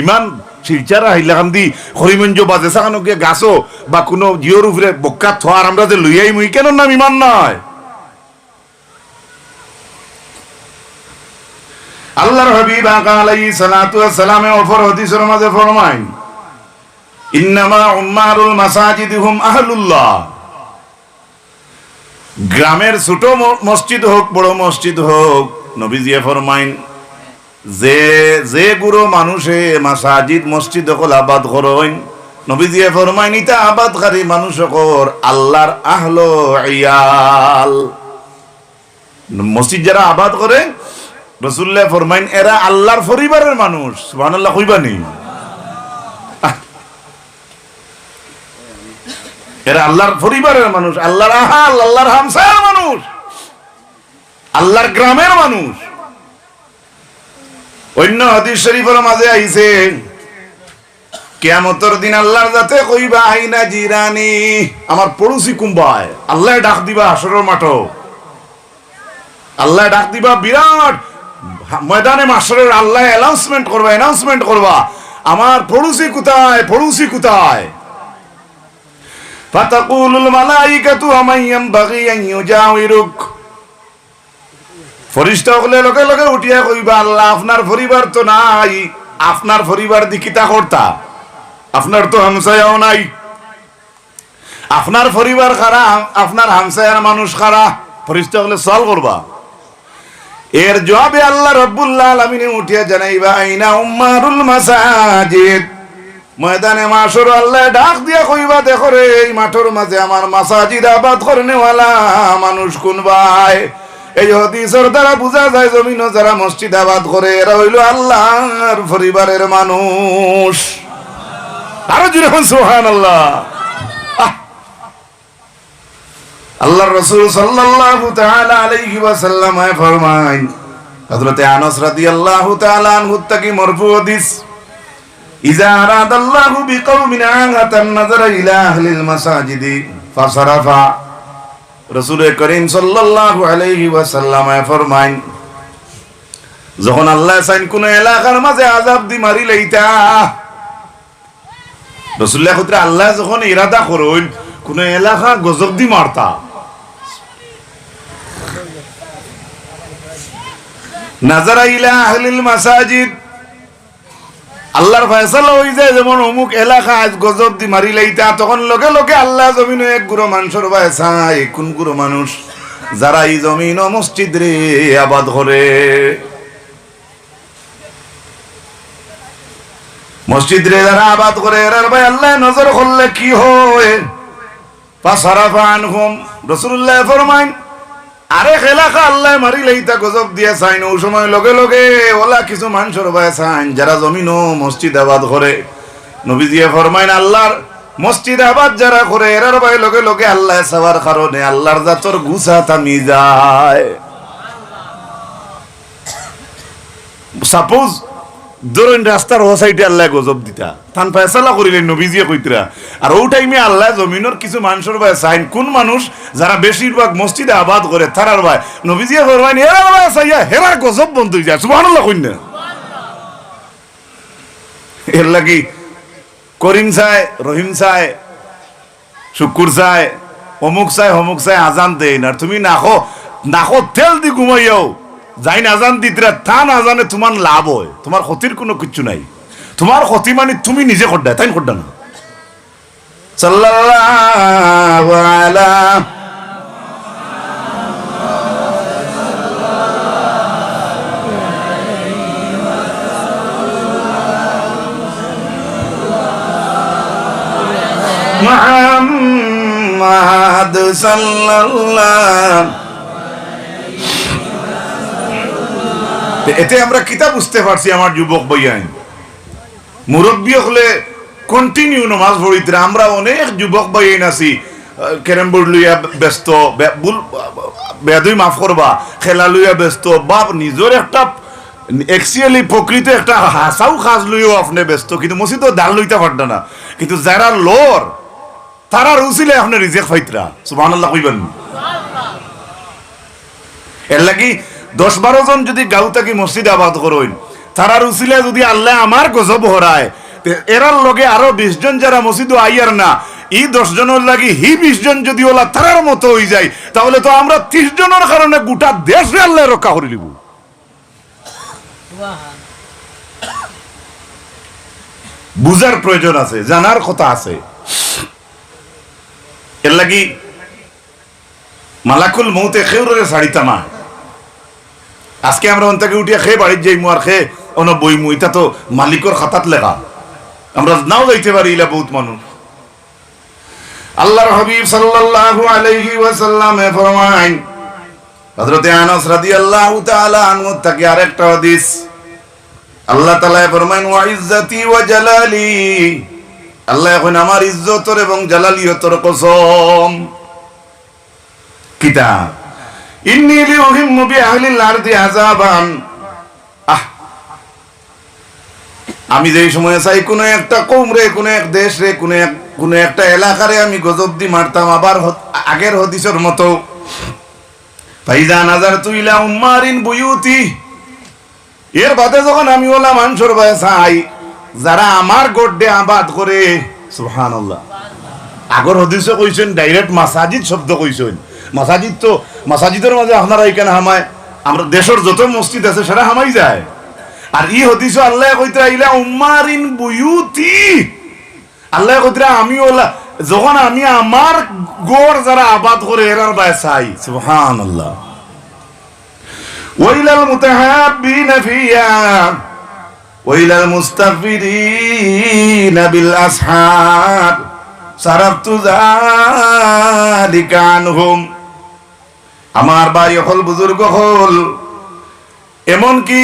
ইমান শিলচারা দি হরিমঞ্জ বাজে সাকানো গিয়ে গাছো, বা কোনো জিওর উপরে বক্কা থোয়ার আমরা যে লইয়াই মুই কেন নাম ইমান নয় আল্লাহর হাবিব আকা আলাইহিস সালাতু ওয়াস সালামে ওপর হাদিসের মাঝে ফরমায় ইন্নামা উম্মারুল মাসাজিদ আহলুল্লাহ। গ্রামের ছোট মসজিদ হোক, বড় মসজিদ হোক, নবীজিয়ে ফরমাইন যে যে গুরু মানুষে মাসাজিদ, মসজিদ হকল আবাদ করইন নবীজিয়ে ফরমাইন ইতা আবাদকারী মানুষ হকর আল্লাহর আহলো ইয়াল মসজিদ যারা আবাদ করে, রসুল্লাহ ফরমাইন, এরা আল্লাহর পরিবারের মানুষ। সুবহানাল্লাহ কইবানি এরা আল্লাহর পরিবারের মানুষ, আল্লাহর আহাল, আল্লাহর হামসায়ার মানুষ, আল্লাহর গ্রামের মানুষ। অন্য হাদিস শরীফের মাঝে আইছে, কেয়ামতর দিন আল্লাহর যাতে কইবা আইনা জিরানি, আমার পড়োশি কুম্বায়, আল্লাহ ডাক দিবা আসরের মাঠ। আল্লাহ ডাক দিবা, বিরাট ময়দানে মাসরের আল্লাহ অ্যানাউন্সমেন্ট করবা অ্যানাউন্সমেন্ট করবা, আমার পড়োশি কোথায় পড়োশি কোথায়? ফাতাকুলুল মালাইকাতু আমাইয়াম বাগিয়ান ইউজাউরুক ফরিস্তা হলে লগে উঠিয়া কইবা, আল্লাহ, আপনার পরিবার তো নাই। আপনার পরিবার দিকিতা করতা? আপনার তো হামসায়াও নাই। আপনার পরিবার খারা, আপনার হামসায়ার মানুষ খারা। সল করবা। এর জবাবে আল্লাহ রব্বুল্লাহ আলামিনে উঠিয়া জানাইবা, আইনা উম্মারুল মাসাজিদ। ময়দানে মাসর আল্লাহ ডাক দিয়া কইবা, দেখো রে, এই মাঠের মাঝে আমার মাসাজিদ আবাদ করনেওয়ালা মানুষ কোন ভাই? এই হদিসের দ্বারা বোঝা যায় জমিন যারা মসজিদ আবাদ করে, এরা হইল আল্লাহর পরিবারের মানুষ। আরও যেরকম সোহান আল্লাহ আল্লাহর রসুল সাল্লাল্লাহু তাআলা আলাইহি হযরতে আনাস রাদিয়াল্লাহু তাআলা আনহু মরফু হাদিস, ইজা আরাদাল্লাহু বিকৌমিন আগাতান নাযারা ইলা আহলিল মাসাজিদি রাসূল করিম সাল্লাল্লাহু আলাইহি ওয়াসাল্লাম ফরমায় যখন আল্লাহ চাইন কোন এলাকার মাঝে আজাব দি মারি লইতা রসুল্লাহ ক্ষেত্রে আল্লাহ যখন ইরাদা করুন, কোন এলাকা গজব দি মারতা। নাজারা ইলা আহলিল মাসাজিদ আল্লাহর ফয়সালা হই যায়, যেমন অমুক এলাকা আজ গজব দি মারি লাইতা, তখন লগে লগে আল্লাহ জমিন এক গুরো মানুষের বায়সায়। কোন গুরো মানুষ? যারা এই জমিন মসজিদ রে আবাদ করে। মসজিদ রে যারা আবাদ করে, এরার ভাই আল্লাহ নজর করলে কি হয়? পাসারাফা আনহুম। রসুল্লাহ ফরমাইন আরে এলাকা আল্লাহ মারি লইতা গজব দিয়ে চাইন ও সময় লগে লগে ওলা কিছু মানুষের ভাই চাইন যারা জমিন মসজিদ আবাদ করে। নবীজিয়ে ফরমাইন আল্লাহর মসজিদ আবাদ যারা করে এরার ভাই লগে লগে আল্লাহ সবার কারণে আল্লাহর জাতর গুছা থামি যায়। সাপোজ ধরুন রাস্তার ও সাইডে আল্লাহ গজব দিতা। তান ফয়সালা করিলেন নবীজিয়ে কইতরা। আর ও টাইমে আল্লাহ জমিনের কিছু মানুষের ভাই চাইন কোন মানুষ যারা বেশিরভাগ মসজিদে আবাদ করে, তারার ভাই, নবীজিয়ে ফরমাইন, এরা ভাই চাইয়া হেরার গজব বন্ধ হয়ে যায় সুবহানাল্লাহ কইন না। এর লাগি করিম চায় রহিম চায় শুকুর চায় অমুক চায় অমুক চায় আজান দেন। আর তুমি নাখো নাখো তেল দি ঘুমাইয়াও। যাই নাজান দিতরা তা না জানে তোমার লাভ হয়। তোমার ক্ষতির কোনো কিচ্ছু নাই। তোমার ক্ষতি মানে তুমি নিজে করডা তাই করডা না সাল্লাল্লাহু আলা সাল্লাল্লাহু তো এতে আমরা কিতা বুঝতে পারছি আমার যুবক বইয়াইন মুরব্বী হলে কন্টিনিউ নমাজ পড়িতে আমরা অনেক যুবক বইয়াইন আছি। ক্যারাম বোর্ড লইয়া ব্যস্ত বেদুই মাফ করবা। খেলা লইয়া ব্যস্ত। বাপ নিজের একটা একচুয়ালি প্রকৃত একটা হাসাও খাজ লইও আপনি ব্যস্ত। কিন্তু মসজিদ ডাল লইতে পারত না। কিন্তু যারা লোর, তারা রুচিলে আপনি রিজেক্ট ফাইতরা সুবহানাল্লাহ কইবেন। এর লাগি দশ বারো জন যদি গাঁও থাকি মসজিদ আবাদ করইন তারার উসিলে যদি আল্লাহ আমার গজব হরায় এরার লগে আরও বিশ জন যারা মসজিদ আইয়ার না, ই দশ জনের লাগি হি বিশ জন যদি ওলা তারার মতো হয়ে যায়, তাহলে তো আমরা ত্রিশ জনের কারণে গোটা দেশে আল্লাহ রক্ষা করে লিব বুঝার প্রয়োজন আছে, জানার কথা আছে। এর লাগি মালাকুল মৌতে খেউরে না আজকে আমরা অন্তাকে উঠিয়া খেয়ে বাড়ির যাইমু আর খেয়ে অন বইমু এটা তো মালিকর খাতাত লেখা। আমরা নাও যাইতে পারি ইলা বহুত মানুষ আল্লাহর হাবিব সাল্লাল্লাহু আলাইহি ওয়াসাল্লামে ফরমায় হযরতে আনাস রাদিয়াল্লাহু তাআলা আনহু থেকে আরেকটা হাদিস। আল্লাহ তাআলা ফরমায় ওয়া ইজ্জতি ওয়া জালালি। আল্লাহ এখন আমার ইজ্জতর এবং জালালিয়তর কসম। কিতাব। ইন্নী লিউহিম্মু বিআহলিল আরদি আযাবান। আহ। আমি যেই সময় চাই, কোনো একটা কৌম রে কোনো এক দেশ রে কোনো এক, কোনো একটা এলাকারে আমি গজব দি মারতাম, আবার আগের হদিসের মতো। ফাইজা নাজার তুইলা উম্মারিন বুয়ুতি। এর বাদে যখন আমি ওলা মানুষের ভয়ে চাই, যারা আমার গোড্ডে আবাদ করে, সুবহানাল্লাহ। আগর হদিসে কইছেন, ডাইরেক্ট মাসাজিদ শব্দ কইছেন। মাসাজিদ তো, মাসাজিদের মাঝে আপনারা এখানে হামায়, আমরা দেশের যত মসজিদ আছে সেটা হামাই যায়। আর ই হতিস আল্লাহ কইতে আইলা, উম্মারিন বুয়ুতি। আল্লাহ কইতে আমি ওলা যখন আমি আমার গড় যারা আবাদ করে, এরার বাই চাই। সুবহানাল্লাহ। ওয়াইলাল মুতাহাব্বিনা ফিয়া ওয়াইলাল মুস্তাগফিরিনা বিল আসহাব। সারাফতু যালিকা আনহুম। আমার ভাই হল বুজুর্গ হল। এমনকি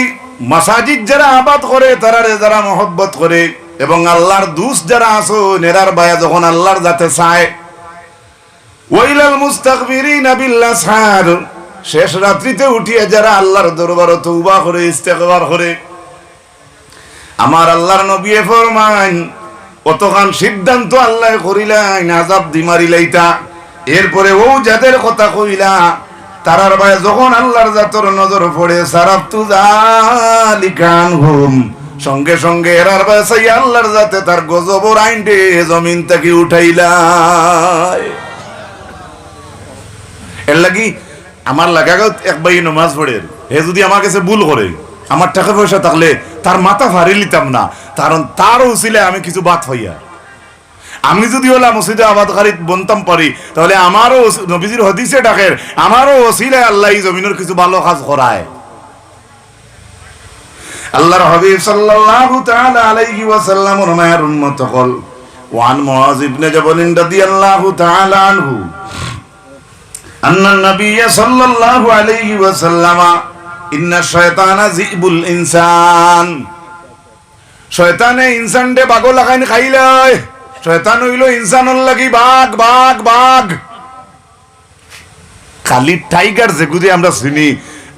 মাসাজিদ যারা আবাদ করে, তারারে যারা মহব্বত করে এবং আল্লাহর দুস যারা আসো নেরার বায়া যখন আল্লাহর যাতে চায় ওয়াইলাল মুস্তাগফিরিনা বিল আসহার শেষ রাত্রিতে উঠিয়ে যারা আল্লাহর দরবারে তওবা করে, ইস্তেগফার করে, আমার আল্লাহর নবী ফরমান অতখান সিদ্ধান্ত আল্লাহ করিলাই আজাব দি মারিলাইতা এরপরে ও যাদের কথা কইলা তারার ভাই যখন আল্লাহর জাতর নজর পড়ে সারাপ তু জালিকান হুম সঙ্গে সঙ্গে এরার বাসাই আল্লাহর জাতে তার গজবর আইনটে জমিন থেকে উঠাইলাই। এর লাগি আমার লাগাগত এক বাই নমাজ পড়ে, হে যদি আমার কাছে ভুল করে, আমার টাকা পয়সা থাকলে তার মাথা ফাড়ি লিতাম না, কারণ তার উচিলে আমি কিছু বাদ হইয়া আমি যদি হলাম মসজিদে আবাদকারীত বনতাম পারি, তাহলে আমারও নবীজির হদিসে ডাকের, আমারও ওসিলায় আল্লাহ জমিনের কিছু ভালো কাজ করায়। আল্লাহর হাবিব সাল্লাল্লাহু তাআলা আলাইহি ওয়াসাল্লাম ওরমায়ের উম্মত হল। ওয়ান মুআজ ইবনে জাবাল রাদিয়াল্লাহু তাআলা আনহু। আন্না নবিয় সাল্লাল্লাহু আলাইহি ওয়াসাল্লাম ইন্না শয়তানা যিবুল ইনসান। শয়তানে ইনসানডে বাগো লাগাইন খাইলায় শয়তান হইল ইনসানর লাগি বাঘ বাঘ বাঘ। খালি টাইগার যেগুদি আমরা চিনি,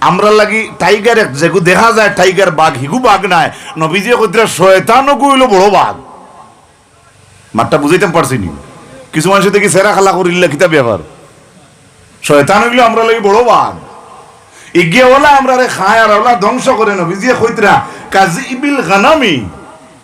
আমরা লাগি টাইগার যেগু দেখা যায় টাইগার বাঘ, হিগু বাঘ নাই। নবীজি কইতরা শয়তানও কইল বড় বাঘ। মাঠটা বুঝাইতে পারছি নি? কিছু মানুষ দেখি সেরা খালা করিল্লা কিতা ব্যাপার শয়তান হইল আমরা লাগি বড় বাঘ। ইগিয়ে ওলা আমরা রে খায় আর ওলা ধ্বংস করে নবীজি কইতরা কাজি ইবিল গানামি।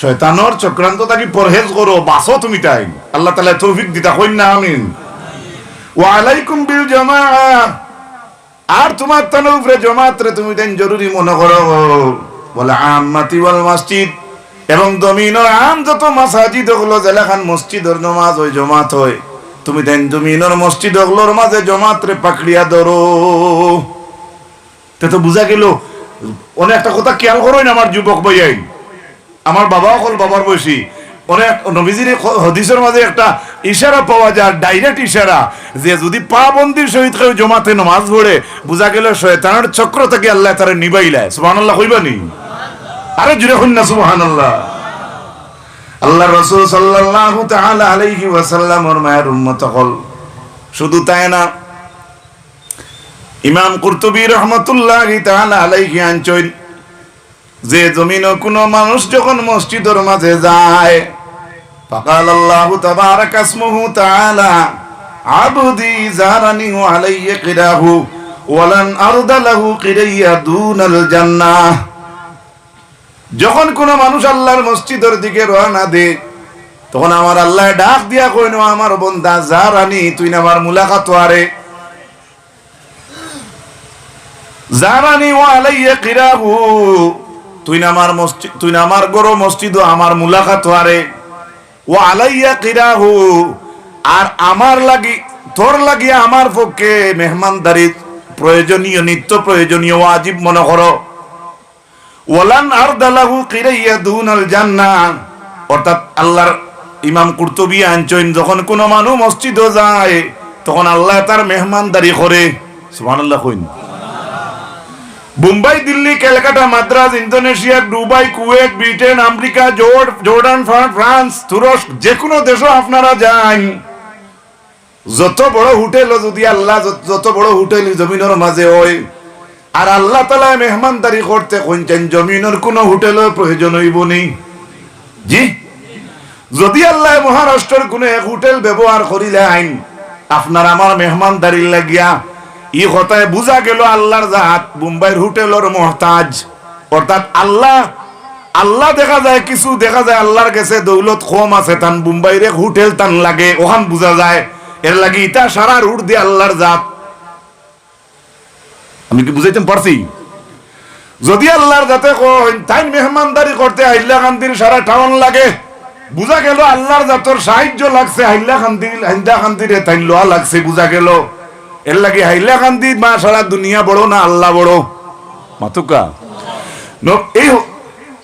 শয়তানর চক্রান্ত তাকি পরহেজ করো, বাসো তুমি তাই। আল্লাহ তালা তৌফিক দিতা কইন না আমিন। ওয়া আলাইকুম বিল জামাআ আর তোমার তার উপরে জমাত রে তুমি দেন জরুরি মনে করো। বলে আম্মাতি ওয়াল মসজিদ। এবং জমিনের আম যত মাসাজিদ হলো, জেলাখান মসজিদের নমাজ ওই জমাত হয়। তুমি দেন জমিনের মসজিদ হলোর মাঝে জমাত রে পাকড়িয়া ধরো। তে তো বুঝা গেল অনেক একটা কথা খেয়াল করোই না আমার যুবক ভাইয়াই আমার বাবাও হল বাবার বয়সী। অনেক নবীজির হদিসের মাঝে একটা ইশারা পাওয়া যায় ডাইরেক্ট ইশারা, যে যদি পা বন্দির সহিত কেউ জমাতে নমাজ পড়ে, বুঝা গেল শয়তানের চক্র থেকে আল্লাহ তারা নিবাইলায় সুবহানাল্লাহ কইবানি আরে জুড়ে হন না সুবহানাল্লাহ। আল্লাহ আল্লাহ রসুল সাল্লাল্লাহু তাআলা আলাইহি ওয়াসাল্লামর মায়ের উম্মত হল শুধু তাই না, ইমাম কুরতুবী রহমতুল্লাহ তাআলা আলাইহি আনচইন যে জমিন কোনো মানুষ যখন মসজিদের মাঝে যায় فقال الله تبارك اسمه تعالى عبدي زارني وعلي قراه ولن أرد له قريا دون الجنة যখন কোন মানুষ আল্লাহর মসজিদের দিকে রওনা দে তখন আমার আল্লাহ ডাক দিয়া কইনো আমার বন্দা যা রানী তুই না আমার মুলাকাত আরে যা রানী ও আলাইয়া কিরাহু তুই না আমার তুই না আমার গরো মসজিদ আমার মুলাকাত আরে ও আলাইয়া কিরাহু, আর আমার লাগি, তোর লাগি আমার পক্ষে মেহমানদারি প্রয়োজনীয়, নিত্য প্রয়োজনীয় ওয়াজিব মনে করো। ওয়ালান আর দালাহু কিরাইয়া দুনাল জান্নাহ। অর্থাৎ আল্লাহর ইমাম কুরতুবী আনচইন, যখন কোন মানুষ মসজিদে যায়, তখন আল্লাহ তার মেহমানদারি করে। সুবহানাল্লাহ coin. Mumbai, Delhi, Calcutta, Madras, Indonesia, Dubai, Kuwait, Britain, America, জোর- জর্ডান ফ্রান্স, তুরস্ক যে কোনো দেশও আপনারা যান। যত বড় হোটেল যদি আল্লাহ যত- যত বড় হোটেল জমিনের মাঝে হয়, আর আল্লাহ তালা মেহমানদারি করতে কইছেন, জমিনের কোনো হোটেলের প্রয়োজন হইব নেই জি? যদি আল্লাহ মহারাষ্ট্রের কোনো এক হোটেল ব্যবহার করিলে আইন আপনার আমার মেহমানদারি লাগিয়া ই কথায় বুঝা গেল আল্লাহর জাত মুম্বাইয়ের হোটেলের মহতাজ। অর্থাৎ আল্লাহ আল্লাহ দেখা যায়, কিছু দেখা যায় আল্লাহর কাছে দৌলত কম আছে, তান মুম্বাইয়ের এক হোটেল তান লাগে, ওখান বুঝা যায়। এর লাগে ইটা সারা রুট দিয়ে আল্লাহর জাত। আমি কি বুঝাইতে পারছি? যদি আল্লাহর যাতে তাই মেহমানদারি করতে হাইল্লা কান্দির সারা টাউন লাগে। বুঝা গেল আল্লাহর জাতর সাহায্য লাগছে হাইল্লা কান্দির হাইন্দা কান্দিরে তাই লোয়া লাগছে, বুঝা গেল। এর লাগে হাইল্লা কান্দি, মা সারা দুনিয়া বড়, না আল্লাহ বড়। মাতুকা। ন- এই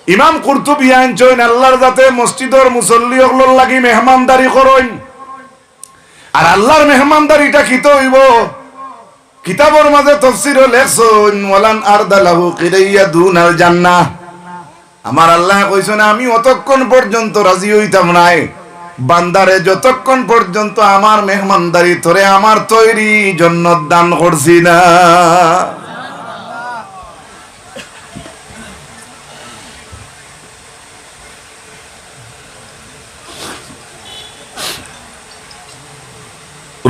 ইমাম কুরতুবি আনছইন আল্লাহর যাতে মসজিদর মুসল্লি হকলর লাগি মেহমানদারি করইন আর আল্লাহর মেহমানদারিটা কিত হইব? কিতাবর মাঝে তফসির লেখছুন, ওয়ালান আরদালাহু কিরাইয়া দুনাল জান্নাহ। আমার আল্লাহ কইছেন আমি অতক্ষণ পর্যন্ত রাজি হইতাম নাই। বান্দারে, যতক্ষণ পর্যন্ত আমার মেহমানদারি তোরে আমার তৈরি জন্য দান করছি না।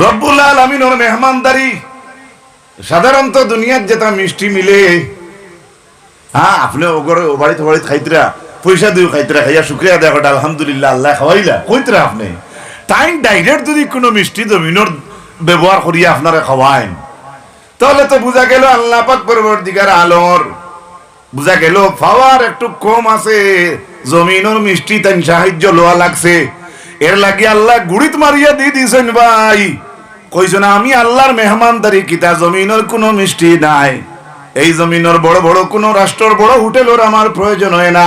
রব্বুল আলামিনের মেহমানদারি সাধারণত দুনিয়ার যেটা মিষ্টি মিলে। হ্যাঁ আপনি ওগরে ও বাড়িতে বাড়িতে খাইতরা। পয়সা দিও খাইতরা খাইয়া শুক্রিয়া দেখো আলহামদুলিল্লাহ, আল্লাহ খাওয়াইলা। কইতরা আপনি? তাই ডাইরেক্ট যদি কোনো মিষ্টি জমিনের ব্যবহার করিয়া আপনারা খাওয়াইন, তাহলে তো বুঝা গেল আল্লাহ পাক পরবর্তীকার আলোর। বুঝা গেল পাওয়ার একটু কম আছে, জমিনের মিষ্টি তাই সাহায্য লোয়া লাগছে। এর লাগি আল্লাহ গুড়িত মারিয়া দিয়ে দিয়েছেন ভাই। কইছেন আমি আল্লাহর মেহমানদারি কিতা, জমিনের কোনো মিষ্টি নাই। এই জমিনের বড় বড় কোনো রাষ্ট্রের বড় হোটেলের আমার প্রয়োজন হয় না।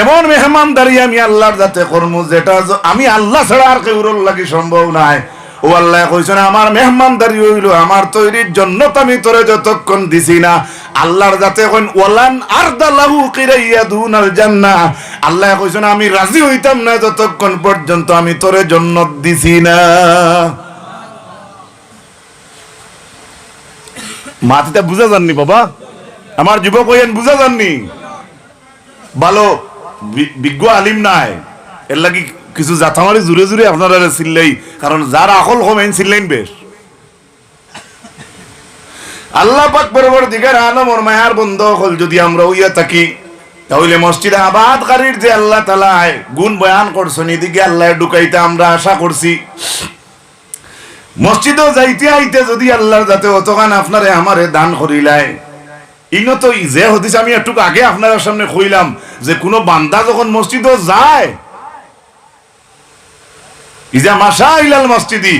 এমন মেহমানদারি আমি আল্লাহর যাতে কর্ম, যেটা আমি আল্লাহ ছাড়া আর কেউ লাগি সম্ভব নাই। ও আল্লাহ কইছেন আমার মেহমানদারি হইল, আমার তৈরির জন্য তো আমি তোরে যতক্ষণ দিছি না। আল্লাহর যাতে কইন, ওয়ালান আরদালাহু কিরাইয়া দুনাল জান্নাহ আল্লাহ কইছেন আমি রাজি হইতাম না যতক্ষণ পর্যন্ত আমি তোরে জন্নত দিছি না। মাটিটা বুঝা যাননি বাবা? আমার যুবক হইয়েন বুঝা যাননি। ভালো বিজ্ঞ আলিম নাই। এর লাগি কিছু জাথামারি জুড়ে জুড়ে আপনারা চিল্লাই, কারণ যার আকল কমেন চিল্লাইন বেশ। আল্লাহ পাক বরাবর দিগার আলমর মায়ার বন্ধ হল যদি আমরা হইয়া থাকি, তাহলে মসজিদে আবাদ কারির যে আল্লাহ তালায় গুণ বয়ান করছেন, এদিকে আল্লাহ ঢুকাইতে আমরা আশা করছি। মসজিদও যাইতে আইতে যদি আল্লাহর যাতে অতখান আপনারে আমারে দান করিলাই ইনো তো ই যে হদিস আমি একটু আগে আপনার সামনে কইলাম যে কোনো বান্দা যখন মসজিদও যায় ইজা ইলাল মসজিদি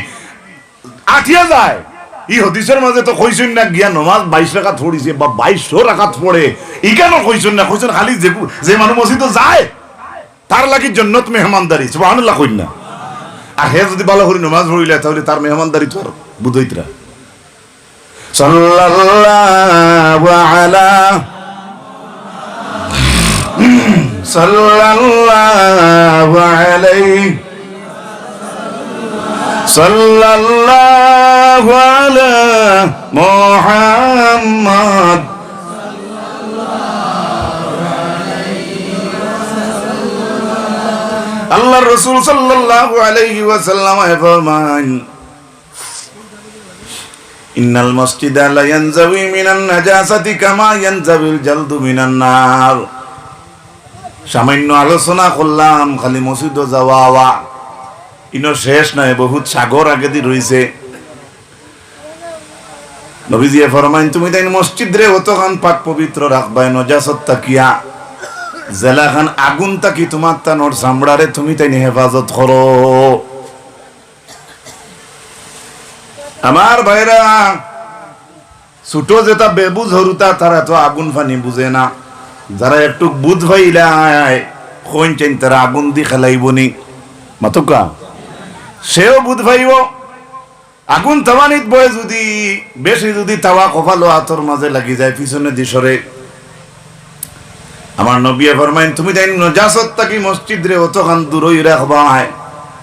যায়। ই হদিসের তো না, গিয়া নমাজ বাইশ রাখাত পড়িছে বা পড়ে। ই কেন কইছেন না? কইছেন খালি যে যে মানুষ যায়, তার লাগি জন্নত মেহমানদারি। সুবহানাল্লাহ কইন না। আর হে যদি ভালো করে নমাজ পড়িলে, তাহলে তার মেহমানদারি তো আর বুঝইতরা সাল্লাল্লাহু আলা সাল্লাল্লাহু আলাইহি সাল্লাল্লাহু আলা মুহাম্মদ আল্লাহর রাসূল সাল্লাল্লাহু আলাইহি ওয়াসাল্লাম ফরমান ইন্নাল মসজিদা লা ইয়ানজাবি মিনান নাজাসাতি কামা ইয়ানজাবিল জালদু মিনান নার। সামান্য আলোচনা করলাম, খালি মসজিদ যাওয়া ইনো শেষ নয়, বহুত সাগর আগে দি রইছে নবীজিয়ে ফরমাইন, তুমি তাই মসজিদ রে অতখান পাক পবিত্র রাখবাই নজাসত তাকিয়া জেলা খান আগুন তাকি তোমার তানোর চামড়ারে তুমি তাই হেফাজত করো? আমার ভাইরা ছোট যেটা বেবুজ হরুতা তারা তো আগুন ফানি বুঝে না। যারা একটু বুধ ভাইলাই কোন চেন তারা আগুন দি খেলাইব নি। মাতুকা, সেও বুধ ভাইব। আগুন তাওয়ানিত বয়ে যদি বেশি যদি তাওয়া কপালো হাতর মাঝে লাগি যায়, পিছনে দিশরে আমার নবিয়ে ফরমাইন তুমি তাই নজাসত তাকি মসজিদ রে অতখান দূরই রাখবাই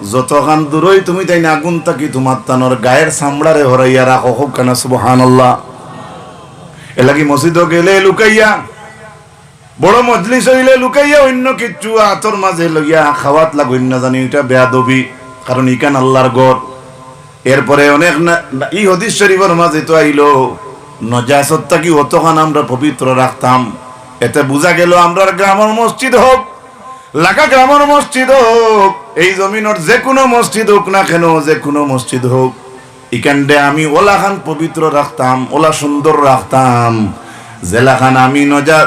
যতখান দূরই তুমি তাই আগুন তাকি তোমার তানোর গায়ের চামড়ারে হরাইয়া রাখো হোক কেন সুবহানাল্লাহ। এলাকি মসজিদ গেলে লুকাইয়া, বড় মজলিস হইলে লুকাইয়া, অন্য কিচ্ছু আতর মাঝে লইয়া খাওয়াত লাগুন না জানি এটা বেয়া দবি কারণ ইকান আল্লাহর গড়। এরপরে অনেক ই হদিস শরীফের মাঝে তো আইলো, নজাসত তাকি অতখান আমরা পবিত্র রাখতাম এতে বোঝা গেল আমরা গ্রামের মসজিদ হোক লাগা গ্রামের মসজিদ হোক, এই জমিনের যে কোনো মসজিদ হোক না কেন, যে কোনো মসজিদ হোক ইকান্ডে আমি ওলা খান পবিত্র রাখতাম, ওলা সুন্দর রাখতাম। জেলা খান আমি নজা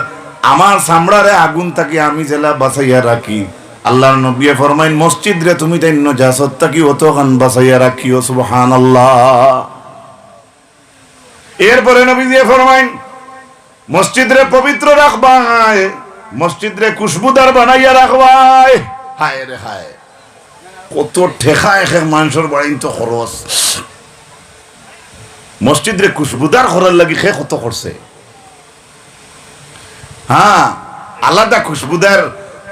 আমার সামড়ারে আগুন থাকি আমি জেলা বাঁচাইয়া রাখি। আল্লাহর নবী ফরমাইন, মসজিদ রে, তুমি তাই নজাসত তাকি অত খান বাঁচাইয়া রাখিও সুবহান আল্লাহ এরপরে নবী দিয়ে ফরমাইন, মসজিদ রে, পবিত্র রাখবাই। মসজিদ রে খুশবুদার বানাইয়া রাখবাই। হায় রে হায়। কত ঠেকা এখের মানুষের বাড়ি তো খরচ। মসজিদ রে খুশবুদার করার লাগি সে কত করছে? হ্যাঁ আলাদা খুশবুদার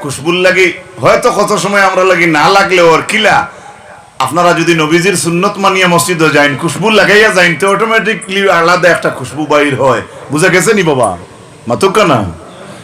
খুশবুর লাগি হয়তো কত সময় আমরা লাগি না লাগলে ওর কিলা আপনারা যদি নবীজির সুন্নত মানিয়া মসজিদে যাইন খুশবু লাগাইয়া যাইন তো অটোমেটিকলি আলাদা একটা খুশবু বাইর হয়। বুঝা গেছে নি বাবা? মাতুকা না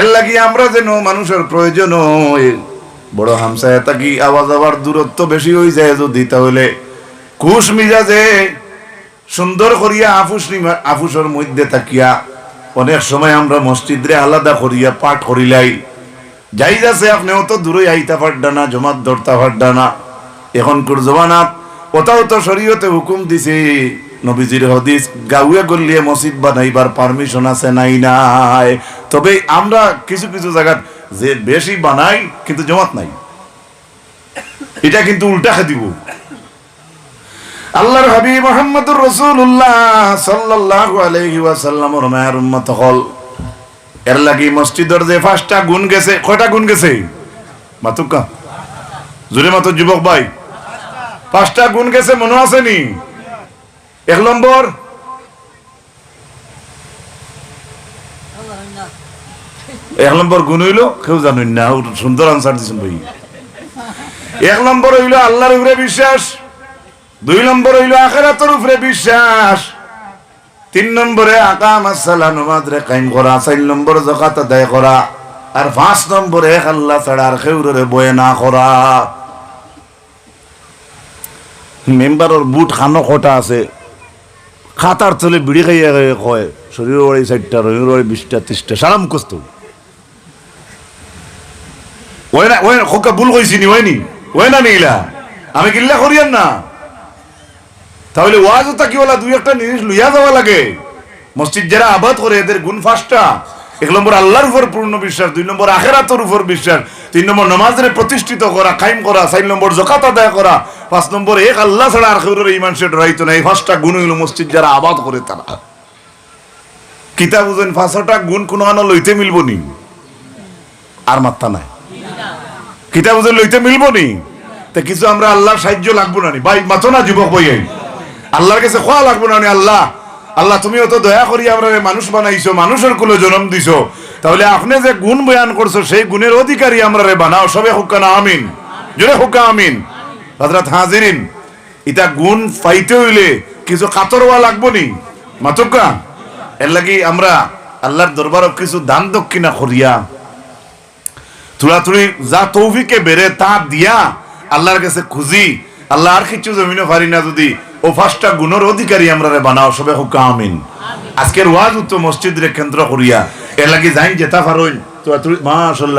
এর লাগি আমরা যেন মানুষের প্রয়োজন বড় হামসায় তাকি আওয়াজ আবার দূরত্ব বেশি হয়ে যায় যদি, তাহলে কুশ মিজাজে সুন্দর করিয়া আফুস আফুসের মধ্যে থাকিয়া অনেক সময় আমরা মসজিদরে আলাদা করিয়া পাঠ করিলাই। যাই যাচ্ছে, আপনি অত দূরে আইতা পারডা না, জমাত ধরতা পারডা না। এখন কোর জমানাত ওটাও তো শরীয়তে হুকুম দিছে নবীজির হদিস, গাউয়ে গল্লিয়ে মসজিদ বানাইবার পারমিশন আছে নাই নাই। তবে আমরা কিছু কিছু জায়গাত যে বেশি বানাই, কিন্তু জমাত নাই। এটা কিন্তু উল্টা দিব আল্লাহর হাবিব মুহাম্মদুর রাসূলুল্লাহ সাল্লাল্লাহু আলাইহি ওয়াসাল্লামের মায়ের উম্মত হল। এর লাগি মসজিদের যে পাঁচটা গুণ গেছে, কয়টা গুণ গেছে? মাতুকা জোরে মাতো, যুবক ভাই। পাঁচটা গুণ গেছে, মনে আছে নি? এক নম্বর। এক নম্বর গুণ হইল, কেউ জানুন না সুন্দর আনসার দিছেন ভাই এক নম্বর হইল আল্লাহর উপরে বিশ্বাস, দুই নম্বর হইল আখেরাতের উপরে বিশ্বাস, তিন নম্বরে আকাম আসসালা নমাজ রে কায়েম করা, চার নম্বর জাকাত আদায় করা, আর পাঁচ নম্বরে এক আল্লাহ ছাড়া আর খেউরে বয়ে না করা। মেম্বারের বুট খানো কটা আছে? খাতার চলে বিড়ি খাইয়া কয় শরীর বাড়ি চারটা, রঙের বাড়ি বিশটা, ত্রিশটা সারা মুখস্ত ওই না, ওই খোকা ভুল কইছি নি ওইনি ওই না নিলা, আমি কিল্লা করিয়ান না। তাহলে ওয়াজও তাকি ওলা দুই একটা জিনিস লইয়া যাওয়া লাগে। মসজিদ যারা আবাদ করে, এদের গুণ ফাঁসটা, এক নম্বর আল্লাহর উপর পূর্ণ বিশ্বাস, দুই নম্বর আখেরাতের উপর বিশ্বাস। তিন নম্বর নমাজের প্রতিষ্ঠিত করা, কায়েম করা, চার নম্বর জকাত আদায় করা, পাঁচ নম্বর এক আল্লাহ ছাড়া আর কেউ ইমান সে ডরাইতো না এই পাঁচটা গুণ হইল মসজিদ যারা আবাদ করে তারা। কিতাব বুঝেন পাঁচটা গুণ কোনো আনা লইতে মিলব নি? আর মাত্রা নাই। কিতাব বুঝেন লইতে মিলব নি? তা কিছু আমরা আল্লাহর সাহায্য লাগবো না ভাই, মাতো না যুবক বই আল্লাহর কাছে খোয়া লাগবো না নি? আল্লাহ আল্লাহ, তুমি অত দয়া করি আমরা মানুষ বানাইছো, মানুষের কুলে জন্ম দিছো। তাহলে আপনি যে গুণ বয়ান করছ, সেই গুণের অধিকারী আমরা রে বানাও। সবে হুক্কা আমিন। জোরে হুক্কা, আমিন। হজরত হাজিরিন ইটা গুণ পাইতে হইলে কিছু কাতরওয়া লাগবো নি? মাতকা এর লাগি আমরা আল্লাহর দরবার কিছু দান দক্ষিণা করিয়া তুড়াতুড়ি যা তৌফিকে বেড়ে তা দিয়া আল্লাহর কাছে খুঁজি। আল্লাহ আর কিছু জমিনে পারি না যদি ও পাঁচটা গুণের অধিকারী আমরা বানাও। সবে হুকা আমিন। আজকের ওয়াজ উত্তর মসজিদ রে কেন্দ্র করিয়া এর লাগি যাই যেতা পারইন তো মাশাল্লাহ।